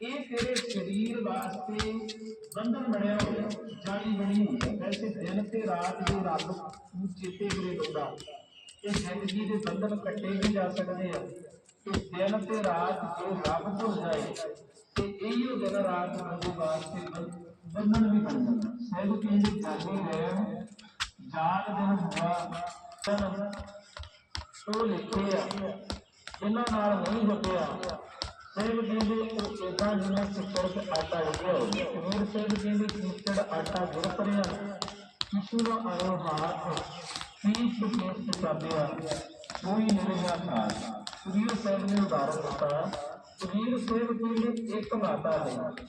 ਇਹ ਤੇਰੇ ਸਰੀਰ ਵਾਸਤੇ ਬੰਧਨ ਬਣਿਆ ਹੋਇਆ ਜਾਲੀ ਬਣੀ ਹੋਈ ਹੈ ਵੈਸੇ ਦਿਨ ਤੇ ਰਾਤ ਜੋ ਰੱਬ ਨੂੰ ਚੇਤੇ ਕਰੇ ਲੋਦਾ ਇਹ ਜ਼ਿੰਦਗੀ ਦੇ ਬੰਧਨ ਕੱਟੇ ਵੀ ਜਾ ਸਕਦੇ ਆ। ਤੇ ਦਿਨ ਤੇ ਰਾਤ ਜੋ ਰੱਬ ਭੁੱਲ ਜਾਏ, ਤੇ ਇਹੀਓ ਦਿਨ ਰਾਤ ਬੰਦੇ ਵਾਸਤੇ ਬੰਧਨ ਵੀ ਬਣ ਜਾਂਦਾ। ਸਹਿਬ ਕਹਿੰਦੇ ਜਾਗੀ ਰਹਿ ਜਾਗ ਦਿਨ ਹੋਆ, ਤਨ ਉਹ ਲਿਖੇ ਇਹਨਾਂ ਨਾਲ ਨਹੀਂ ਜਪਿਆ ਸਹਿਬ ਕਹਿੰਦੇ ਉਹ ਇਦਾਂ ਜਿਵੇਂ ਚਿੱਤਰ ਤੇ ਆਟਾ ਲੱਗਿਆ ਹੋਵੇ ਕਬੀਰ ਸਹਿਬ ਕਹਿੰਦੇ ਚਿੱਤਰ ਆਟਾ ਗੁਰ ਪਰਿਆ ਕਿਸੂ ਦਾ ਆਇਓ ਹਾਥ ਪੀਸ ਪੀਸ ਚਾਬਿਆ, ਕੋਈ ਨਹੀਂ ਨਾ ਖਾਸ ਕਬੀਰ ਨੇ ਉਦਾਹਰਨ ਦਿੱਤਾ ਕਬੀਰ ਸਾਹਿਬ ਕਹਿੰਦੇ, ਇੱਕ ਮਾਤਾ ਨੇ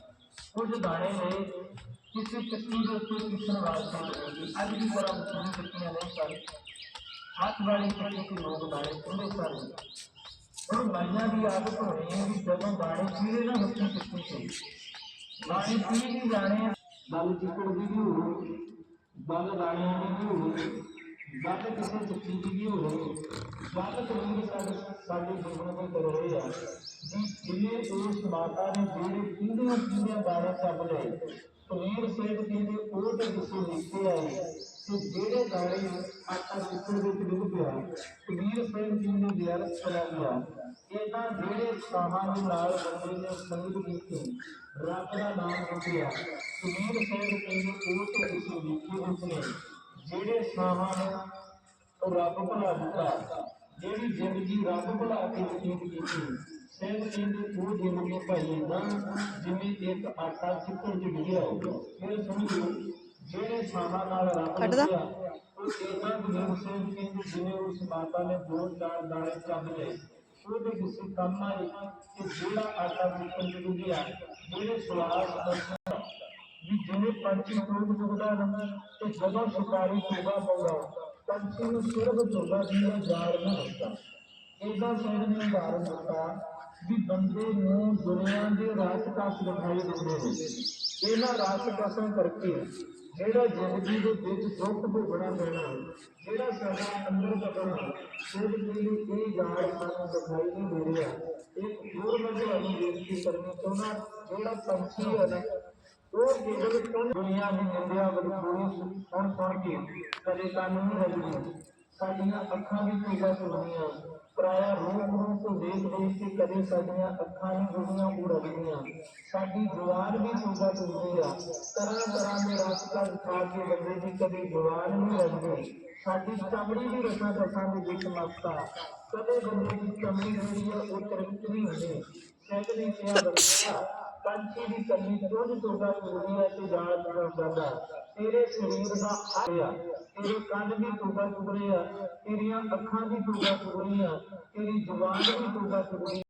ਕੁਝ ਦਾਣੇ ਨੇ, ਕਿਸੇ ਚੱਕੀ ਦੇ ਉੱਤੇ ਕਿਸਨ ਵਾਸਤੇ ਲੱਗੇ ਅੱਜ ਵੀ ਬੜਾ ਮੁਸ਼ਕਿਲ ਚੱਕੀਆਂ ਨਹੀਂ ਸਨ। ਹੱਥ ਵਾਲੀ ਚੱਕੀ ਤੇ ਲੋਕ ਦਾਣੇ ਕਹਿੰਦੇ ਸਨ। ਉਹ ਮਾਈਆਂ ਦੀ ਆਦਤ ਹੋਣੀ ਹੈ ਵੀ ਜਦੋਂ ਦਾਣੇ ਚੀਰੇ ਨਾ ਹੱਥੀ ਚੱਕੀ ਤੇ ਦਾਣੇ ਪੀ ਵੀ ਜਾਣੇ ਗੱਲ ਚਿੱਕੜ ਦੀ ਵੀ ਹੋਵੇ, ਗੱਲ ਦਾਣਿਆਂ ਦੀ ਵੀ ਹੋਵੇ, ਗੱਲ ਕਿਸੇ ਚੱਕੀ ਦੀ ਵੀ ਹੋਵੇ, ਗੱਲ ਕਬੀਰ ਸਾਡੇ ਸਾਡੇ ਜੀਵਨ ਵਿੱਚ ਕਰ ਰਹੇ ਆ। ਜੀ ਜਿਵੇਂ ਉਸ ਮਾਤਾ ਨੇ ਜਿਹੜੇ ਕਿੰਨੀਆਂ ਕਿੰਨੀਆਂ ਦਾਣੇ ਚੱਬ ਲਏ ਕਬੀਰ ਸੇਠ ਕਹਿੰਦੇ ਉਹ ਤੇ ਕਿਸੇ ਲਿਖੇ ਆਏ ਤੇ ਜਿਹੜੇ ਦਾਣੇ ਆਟਾ ਚਿੱਕੜ ਵਿੱਚ ਡੁੱਬ ਪਿਆ ਕਬੀਰ ਸੇਠ ਕਹਿੰਦੇ ਵਿਅਰਥ ਚਲਾ ਗਿਆ। ਇਹਨਾਂ ਜਿਹੜੇ ਸਾਹਾਂ ਦੇ ਨਾਲ ਬੰਦੇ ਨੇ ਸੰਗਤ ਕੀਤੀ, ਰੱਬ ਦਾ ਨਾਮ ਰੁਕਿਆ। ਕਬੀਰ ਸੇਠ ਕਹਿੰਦੇ ਉਹ ਤੇ ਕਿਸੇ ਲਿਖੇ ਵਿੱਚ ਜਿਹੜੇ ਸਾਹਾਂ ਨੂੰ ਰੱਬ ਭਲਾ ਦਿੱਤਾ। ਜਿਹੜੀ ਜ਼ਿੰਦਗੀ ਰੱਬ ਭਲਾ ਕੇ ਬਤੀਤ ਕੀਤੀ? ਸਹਿਬ ਕਹਿੰਦੇ ਉਹ ਜ਼ਿੰਦਗੀ ਭਾਈ ਏਦਾਂ ਜਿਵੇਂ ਇੱਕ ਆਟਾ ਚਿੱਕੜ ਚ ਡਿੱਗਿਆ ਹੋਵੇ। ਫਿਰ ਸਮਝੋ ਜਿਹੜੇ ਸਾਹਾਂ ਨਾਲ ਰੱਬ ਕੱਢਦਾ? ਉਹ ਇਦਾਂ ਗੁਰੂ ਸਾਹਿਬ ਕਹਿੰਦੇ ਜਿਵੇਂ ਉਸ ਮਾਤਾ ਨੇ ਦੋ ਚਾਰ ਦਾਣੇ ਚੱਬ ਲਏ ਉਹਦੇ ਕਿਸੇ ਕੰਮ ਆਏ ਕਿ ਜਿਹੜਾ ਆਟਾ ਚਿੱਕੜ ਚ ਡਿੱਗਿਆ ਜਿਹੜੇ ਸਵਾਸ ਦਰਸ਼ਨ ਵੀ ਜਿਵੇਂ ਪੰਛੀ ਰੋਗ ਜੁਗਦਾ ਨਾ ਤੇ ਜਦੋਂ ਸ਼ਿਕਾਰੀ ਤੋਬਾ ਪਾਉਂਦਾ। ਪੰਛੀ ਨੂੰ ਸਿਰਫ ਤੋਬਾ ਦੀ ਜਾਲ ਨਾ ਹੁੰਦਾ ਇਹਦਾ ਸਾਹਿਬ ਨੇ ਉਦਾਹਰਨ ਦਿੱਤਾ ਵੀ ਬੰਦੇ ਨੂੰ ਦੁਨੀਆ ਦੇ ਰਾਸ ਕਾਸ ਦਿਖਾਈ ਦਿੰਦੇ ਨੇ। ਇਹਨਾਂ ਰਾਸ ਕਾਸਾਂ ਕਰਕੇ ਜਿਹੜਾ ਜ਼ਿੰਦਗੀ ਦੇ ਵਿੱਚ ਦੁੱਖ ਭੋਗਣਾ ਪੈਣਾ, ਜਿਹੜਾ ਸਾਡਾ ਅੰਦਰ ਬਦਲਣਾ ਸਿਰ ਦੀ ਇਹ ਜਾਲ ਸਾਨੂੰ ਦਿਖਾਈ ਨਹੀਂ ਦੇ ਰਿਹਾ। ਇੱਕ ਹੋਰ ਮੈਂ ਤੁਹਾਨੂੰ ਬੇਨਤੀ ਕਰਨਾ ਚਾਹੁੰਦਾ, ਜਿਹੜਾ ਪੰਛੀ ਹੈ ਨਾ ਉਹ ਜਿਹੜੇ ਤੋਂ ਦੁਨੀਆ ਦੀ ਨਿੰਦਿਆ ਬਦਖੋਰੀ ਸੁਣ ਸੁਣ ਕੇ ਕਦੇ ਕੰਨ ਨਹੀਂ ਰਜਦੀ ਸਾਡੀਆਂ ਅੱਖਾਂ ਵੀ ਪੀੜਾ ਸੁਣਦੀਆਂ। ਪਰਾਇਆ ਰੂਪ ਰੂਪ ਦੇਖ ਦੇਖ ਕੇ ਕਦੇ ਸਾਡੀਆਂ ਅੱਖਾਂ ਨਹੀਂ ਗੁੜੀਆਂ ਉਹ ਰਜਦੀਆਂ ਸਾਡੀ ਜਵਾਨ ਵੀ ਸੋਗਾ ਚੁੰਦੀ ਆ। ਤਰ੍ਹਾਂ ਤਰ੍ਹਾਂ ਦੇ ਰਸਤਾ ਖਾ ਕੇ ਬੰਦੇ ਦੀ ਕਦੇ ਜਵਾਨ ਨਹੀਂ ਰਜਦੀ ਸਾਡੀ ਚਮੜੀ ਵੀ ਰਸਾਂ ਰਸਾਂ ਦੇ ਵਿੱਚ ਮਸਤਾ। ਕਦੇ ਬੰਦੇ ਦੀ ਚਮੜੀ ਜਿਹੜੀ ਆ, ਉਹ ਤਰਕਤ ਹੁੰਦੀ। ਸਹਿਜ ਨੇ ਕਿਹਾ ਬੰਦਾ ਪੰਛੀ ਦੀ ਕੰਨੀ ਦੁੱਧ ਤੋਗਾ ਚੁਗਦੀ ਹੈ ਤੇ ਜਾਲ ਬਣਾ ਜਾਂਦਾ ਤੇਰੇ ਸਰੀਰ ਦਾ ਆਇਆ ਤੇਰੇ ਕੰਨ ਵੀ ਤੋਗਾ ਚੁਗ ਰਿਹਾ ਤੇਰੀਆਂ ਅੱਖਾਂ ਦੀ ਤੋਗਾ ਚੁਗ ਰਹੀਆਂ ਤੇਰੀ ਜ਼ੁਬਾਨ ਦੀ ਤੋਗਾ ਚੁਗ ਰਹੀ